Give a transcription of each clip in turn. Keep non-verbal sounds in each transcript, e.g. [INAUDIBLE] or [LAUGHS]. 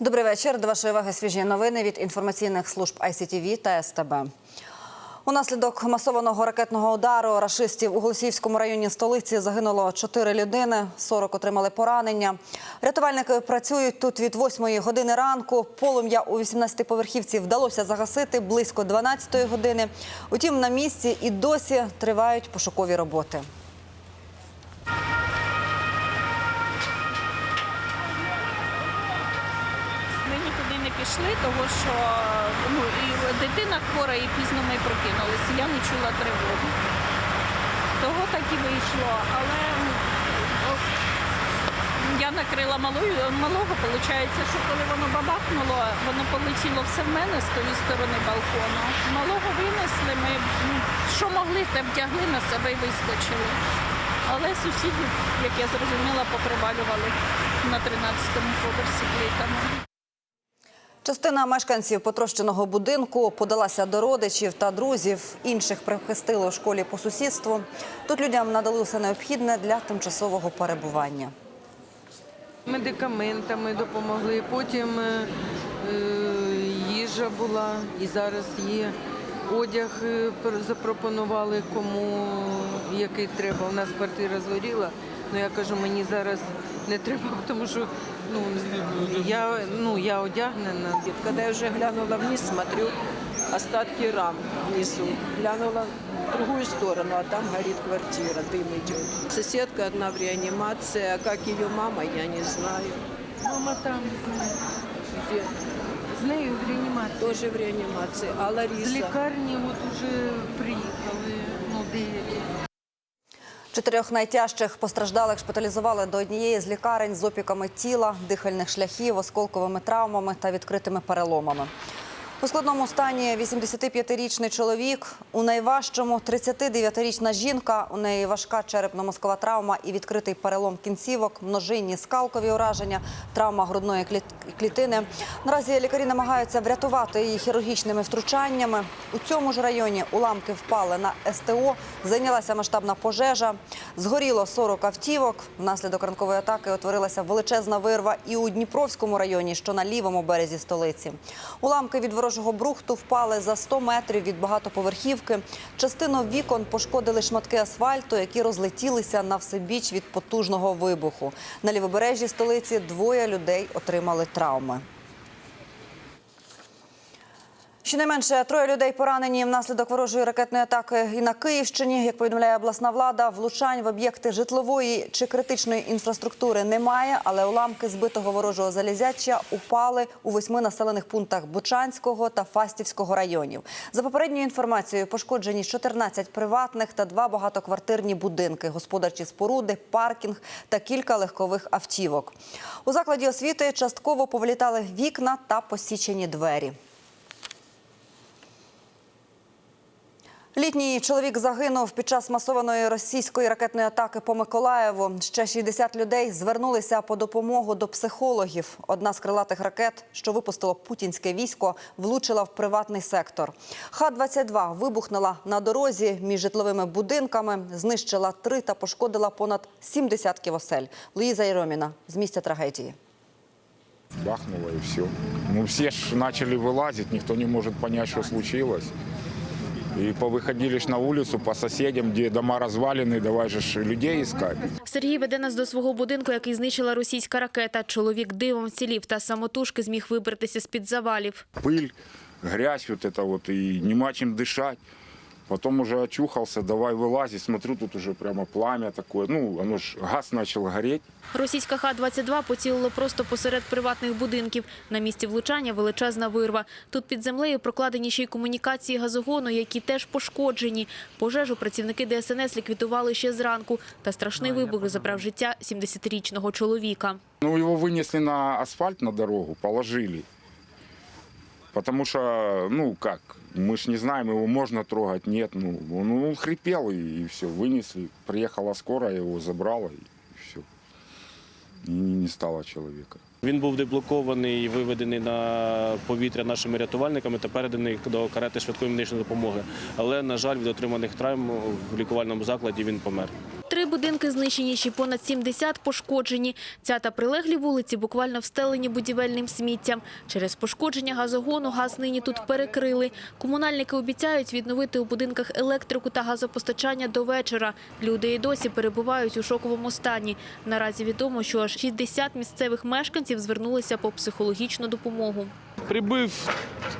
Добрий вечір. До вашої уваги свіжі новини від інформаційних служб ICTV та СТБ. Унаслідок масованого ракетного удару рашистів у Голосіївському районі столиці загинуло 4 людини, 40 отримали поранення. Рятувальники працюють тут від 8 години ранку. Полум'я у 18-поверхівці вдалося загасити близько 12 години. Утім, на місці і досі тривають пошукові роботи. Не пішли, тому що ну, і дитина хвора, і пізно ми прокинулися. Я не чула тривоги. Того так і вийшло. Але ну, я накрила малою, малого, виходить, що коли воно бабахнуло, воно полетіло все в мене з тої сторони балкону. Малого винесли, ми ну, що могли, те вдягли на себе і вискочили. Але сусідів, як я зрозуміла, попривалювали на 13-му поверсі плитами. Частина мешканців потрощеного будинку подалася до родичів та друзів. Інших прихистили у школі по сусідству. Тут людям надали все необхідне для тимчасового перебування. Медикаментами допомогли, потім е, е, їжа була і зараз є. Одяг е, запропонували кому який треба. У нас квартира згоріла. Ну я кажу, мені зараз не треба, [LAUGHS] тому що ну, я, ну, я одягнена. Когда я уже глянула вниз, смотрю остатки рам внизу. Глянула в другую сторону, а там горит квартира, дым идет. Соседка одна в реанимации, а как ее мама, я не знаю. Мама там Где? з нею в реанімації. Тоже в реанимации. А З Лариса? лікарні от уже приїхали ну. Чотирьох найтяжчих постраждалих шпиталізували до однієї з лікарень з опіками тіла, дихальних шляхів, осколковими травмами та відкритими переломами. У складному стані 85-річний чоловік, у найважчому 39-річна жінка, у неї важка черепно-мозкова травма і відкритий перелом кінцівок, множинні скалкові ураження, травма грудної клітини. Наразі лікарі намагаються врятувати її хірургічними втручаннями. У цьому ж районі уламки впали на СТО, зайнялася масштабна пожежа, згоріло 40 автівок. Внаслідок ранкової атаки утворилася величезна вирва і у Дніпровському районі, що на лівому березі столиці. Уламки від ворожого брухту впали за 100 метрів від багатоповерхівки. Частину вікон пошкодили шматки асфальту, які розлетілися на всебіч від потужного вибуху. На лівобережжі столиці двоє людей отримали травми. Щонайменше троє людей поранені внаслідок ворожої ракетної атаки і на Київщині. Як повідомляє обласна влада, влучань в об'єкти житлової чи критичної інфраструктури немає, але уламки збитого ворожого залізяча упали у восьми населених пунктах Бучанського та Фастівського районів. За попередньою інформацією, пошкоджені 14 приватних та два багатоквартирні будинки, господарчі споруди, паркінг та кілька легкових автівок. У закладі освіти частково повилітали вікна та посічені двері. Літній чоловік загинув під час масованої російської ракетної атаки по Миколаєву. Ще 60 людей звернулися по допомогу до психологів. Одна з крилатих ракет, що випустило путінське військо, влучила в приватний сектор. Х-22 вибухнула на дорозі між житловими будинками, знищила три та пошкодила понад 7 десятків осель. Луїза Єроміна з місця трагедії. Бахнуло и все. Ну, все ж начали вылазить, никто не может понять, что случилось. И повыходили ж на улицу по соседям, где дома развалины, давай же ж людей искать. Сергій веде нас до свого будинку, який знищила російська ракета. Чоловік дивом вцілів та самотужки зміг вибратися з-під завалів. Пыль, грязь вот это вот, и нема чем дышать. Потом уже очухался, давай вылазить, смотрю, тут уже прямо пламя такое. Ну, оно ж, газ начал гореть. Російська Х-22 поцілила просто посеред приватних будинків. На місці влучання величезна вирва. Тут під землею прокладені ще й комунікації газогону, які теж пошкоджені. Пожежу працівники ДСНС ліквідували ще зранку. Та страшний вибух забрав життя 70-річного чоловіка. Ну, его вынесли на асфальт, на дорогу, положили. Потому что, ну как, мы ж не знаем, его можно трогать, нет. Ну, он, он хрипел и, все, вынесли. Приехала скорая, его забрала и все. И не стало человека. Він був деблокований і виведений на повітря нашими рятувальниками та переданий до карети швидкої медичної допомоги. Але, на жаль, від отриманих травм в лікувальному закладі він помер. 23 будинки знищені, ще понад 70 пошкоджені. Ця та прилеглі вулиці буквально встелені будівельним сміттям. Через пошкодження газогону газ нині тут перекрили. Комунальники обіцяють відновити у будинках електрику та газопостачання до вечора. Люди і досі перебувають у шоковому стані. Наразі відомо, що аж 60 місцевих мешканців звернулися по психологічну допомогу. Прибыв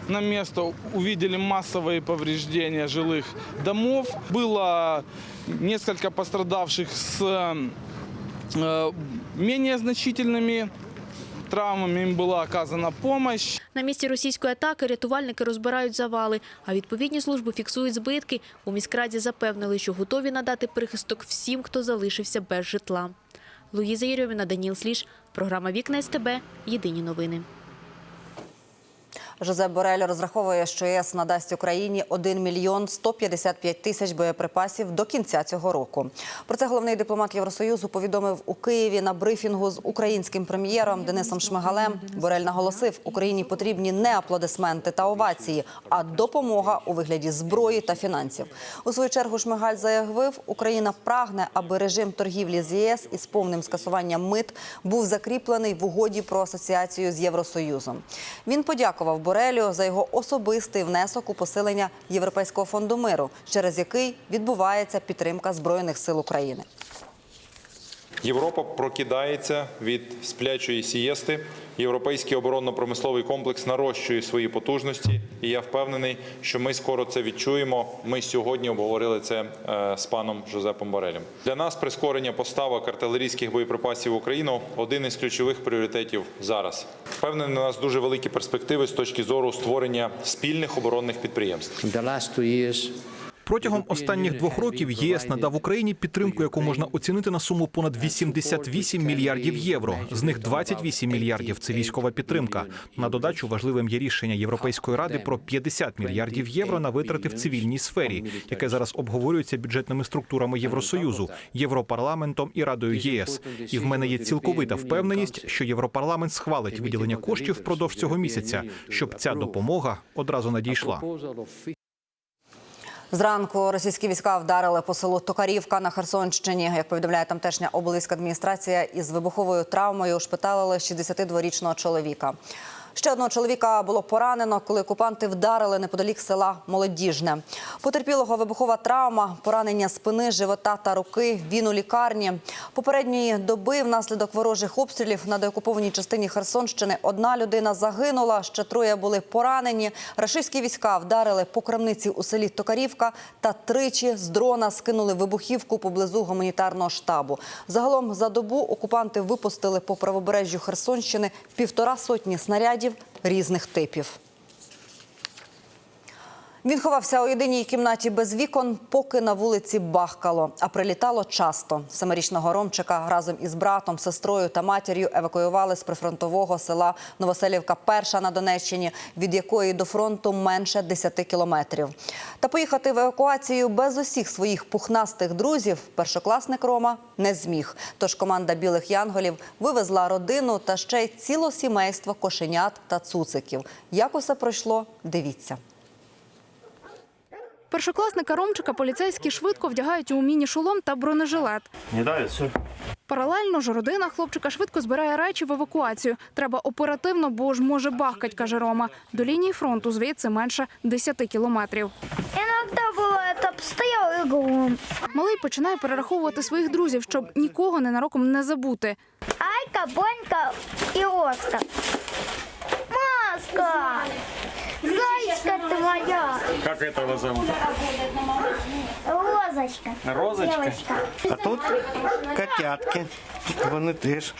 на место, увидели массовые повреждения жилых домов. Было несколько пострадавших с э, менее значительными травмами. Им была оказана помощь. На місці російської атаки рятувальники розбирають завали, а відповідні служби фіксують збитки. У міськраді запевнили, що готові надати прихисток всім, хто залишився без житла. Луїза Єрьоміна, Даніл Сліж. Програма «Вікна СТБ». Єдині новини. Жозеп Борель розраховує, що ЄС надасть Україні 1 мільйон 155 тисяч боєприпасів до кінця цього року. Про це головний дипломат Євросоюзу повідомив у Києві на брифінгу з українським прем'єром Денисом Шмигалем. Борель наголосив, Україні потрібні не аплодисменти та овації, а допомога у вигляді зброї та фінансів. У свою чергу Шмигаль заявив, Україна прагне, аби режим торгівлі з ЄС із повним скасуванням мит був закріплений в угоді про асоціацію з Євросоюзом. Він подякував Борелю за його особистий внесок у посилення Європейського фонду миру, через який відбувається підтримка збройних сил України. Європа прокидається від сплячої сієсти. Європейський оборонно-промисловий комплекс нарощує свої потужності, і я впевнений, що ми скоро це відчуємо. Ми сьогодні обговорили це е, з паном Жозепом Борелем. Для нас прискорення поставок артилерійських боєприпасів в Україну один із ключових пріоритетів зараз. Впевнений, у нас дуже великі перспективи з точки зору створення спільних оборонних підприємств. The last two years, Протягом останніх двох років ЄС надав Україні підтримку, яку можна оцінити на суму понад 88 мільярдів євро. З них 28 мільярдів це військова підтримка. На додачу важливим є рішення Європейської ради про 50 мільярдів євро на витрати в цивільній сфері, яке зараз обговорюється бюджетними структурами Євросоюзу, Європарламентом і Радою ЄС. І в мене є цілковита впевненість, що Європарламент схвалить виділення коштів впродовж цього місяця, щоб ця допомога одразу надійшла. Зранку російські війська вдарили по селу Токарівка на Херсонщині. Як повідомляє тамтешня обласька адміністрація, із вибуховою травмою ушпиталили 62-річного чоловіка. Ще одного чоловіка було поранено, коли окупанти вдарили неподалік села Молодіжне. Потерпілого вибухова травма, поранення спини, живота та руки. Він у лікарні. Попередньої доби внаслідок ворожих обстрілів на деокупованій частині Херсонщини одна людина загинула, ще троє були поранені. Рашистські війська вдарили по крамниці у селі Токарівка та тричі з дрона скинули вибухівку поблизу гуманітарного штабу. Загалом за добу окупанти випустили по правобережжю Херсонщини півтора сотні снарядів різних типів. Він ховався у єдиній кімнаті без вікон, поки на вулиці бахкало, а прилітало часто. Семирічного Ромчика разом із братом, сестрою та матір'ю евакуювали з прифронтового села Новоселівка Перша на Донеччині, від якої до фронту менше 10 кілометрів. Та поїхати в евакуацію без усіх своїх пухнастих друзів першокласник Рома не зміг. Тож команда білих янголів вивезла родину та ще й ціло сімейство кошенят та цуциків. Як усе пройшло, дивіться. Першокласника Ромчика поліцейські швидко вдягають у міні-шолом та бронежилет. Не давит. Паралельно ж родина хлопчика швидко збирає речі в евакуацію. Треба оперативно, бо ж може бахкать, каже Рома. До лінії фронту звідси менше 10 кілометрів. Обстоял и гум. Малий починає перераховувати своїх друзів, щоб нікого ненароком не забути. Айка, Бонька и Оскар. Маска! Зайчка твоя. моя! Как этого зовут? Розочка. Розочка? Девочка. А тут котятки. Вони теж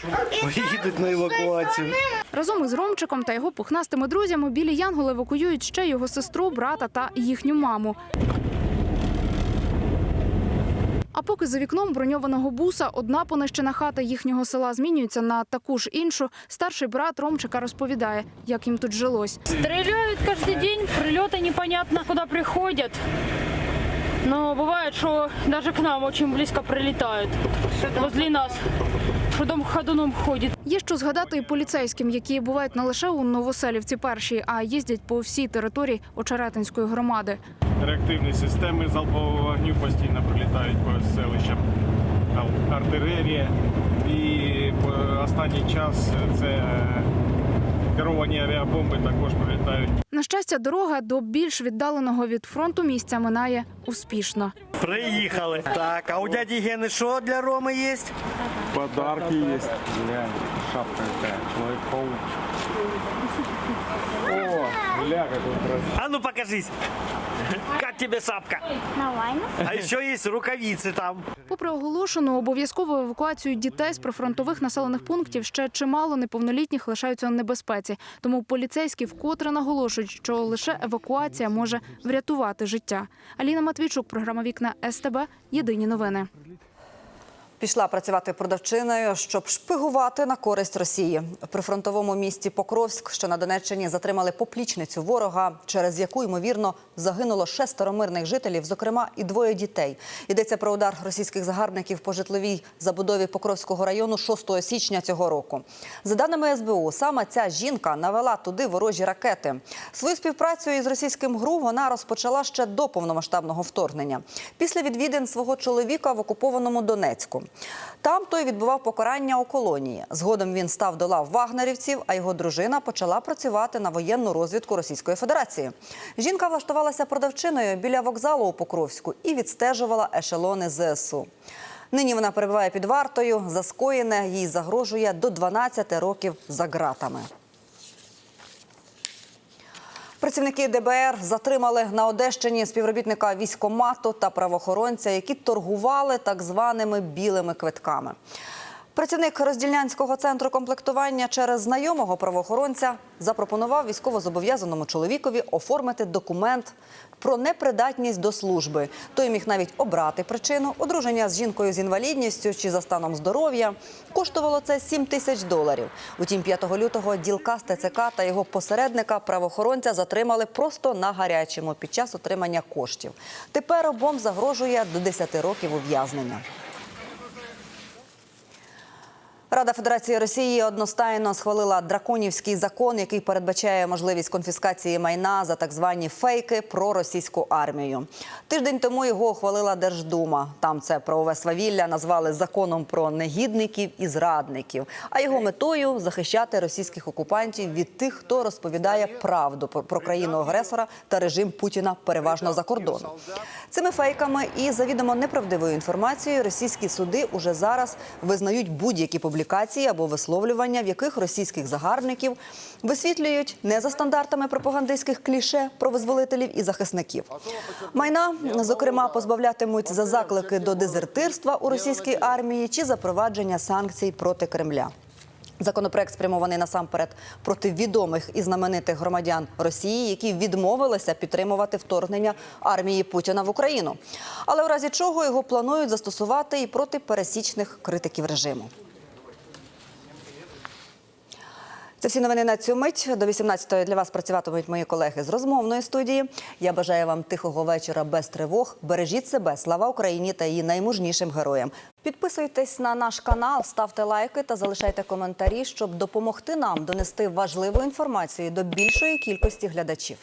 їдуть на евакуацію. Разом із Ромчиком та його пухнастими друзями білі янголи евакуюють ще його сестру, брата та їхню маму. А поки за вікном броньованого буса одна понищена хата їхнього села змінюється на таку ж іншу, старший брат Ромчика розповідає, як їм тут жилось. Стреляют каждый день, прилеты непонятно куда приходят. Но бывает, что даже к нам очень близко прилетают. Возле нас. Что дом ходуном ходит. Є що згадати і поліцейським, які бувають не лише у Новоселівці першій, а їздять по всій території Очеретинської громади. Реактивні системи залпового вогню постійно прилітають по селищам. артилерія. І по- останній час це керовані авіабомби також прилітають. На щастя, дорога до більш віддаленого від фронту місця минає успішно. Приїхали. Так, а у дяді Гени що для Роми є? Подарки є. Шапка яка, чоловік-паук. О, гля, як красиво. А ну покажись. Как тебе шапка? Нормально. А ще є рукавиці там. Попри оголошену обов'язкову евакуацію дітей з прифронтових населених пунктів, ще чимало неповнолітніх лишаються у небезпеці. Тому поліцейські вкотре наголошують, що лише евакуація може врятувати життя. Аліна Матвійчук, програма Вікна СТБ. Єдині новини. Пішла працювати продавчиною, щоб шпигувати на користь Росії. В прифронтовому місті Покровськ, що на Донеччині, затримали поплічницю ворога, через яку ймовірно загинуло шестеро мирних жителів, зокрема і двоє дітей. Йдеться про удар російських загарбників по житловій забудові Покровського району 6 січня цього року. За даними СБУ, саме ця жінка навела туди ворожі ракети. Свою співпрацю із російським ГРУ вона розпочала ще до повномасштабного вторгнення. Після відвідин свого чоловіка в окупованому Донецьку. Там той відбував покарання у колонії. Згодом він став до лав вагнерівців, а його дружина почала працювати на воєнну розвідку Російської Федерації. Жінка влаштувалася продавчиною біля вокзалу у Покровську і відстежувала ешелони ЗСУ. Нині вона перебуває під вартою. За скоєне їй загрожує до 12 років за ґратами. Працівники ДБР затримали на Одещині співробітника військомату та правоохоронця, які торгували так званими білими квитками. Працівник роздільнянського центру комплектування через знайомого правоохоронця запропонував військовозобов'язаному чоловікові оформити документ про непридатність до служби. Той міг навіть обрати причину одруження з жінкою з інвалідністю чи за станом здоров'я. Коштувало це 7 тисяч доларів. Утім, 5 лютого ділка з ТЦК та його посередника правоохоронця затримали просто на гарячому під час отримання коштів. Тепер обом загрожує до 10 років ув'язнення. Рада Федерації Росії одностайно схвалила драконівський закон, який передбачає можливість конфіскації майна за так звані фейки про російську армію. Тиждень тому його ухвалила Держдума. Там це правове свавілля назвали законом про негідників і зрадників. А його метою захищати російських окупантів від тих, хто розповідає правду про- країну агресора та режим Путіна переважно за кордоном. Цими фейками і завідомо неправдивою інформацією російські суди уже зараз визнають будь-які публікації або висловлювання, в яких російських загарбників висвітлюють не за стандартами пропагандистських кліше про визволителів і захисників. Майна, зокрема, позбавлятимуть за заклики до дезертирства у російській армії чи запровадження санкцій проти Кремля. Законопроект спрямований насамперед проти відомих і знаменитих громадян Росії, які відмовилися підтримувати вторгнення армії Путіна в Україну. Але у разі чого його планують застосувати і проти пересічних критиків режиму. Це всі новини на цю мить. До 18-ї для вас працюватимуть мої колеги з розмовної студії. Я бажаю вам тихого вечора без тривог. Бережіть себе, слава Україні та її наймужнішим героям. Підписуйтесь на наш канал, ставте лайки та залишайте коментарі, щоб допомогти нам донести важливу інформацію до більшої кількості глядачів.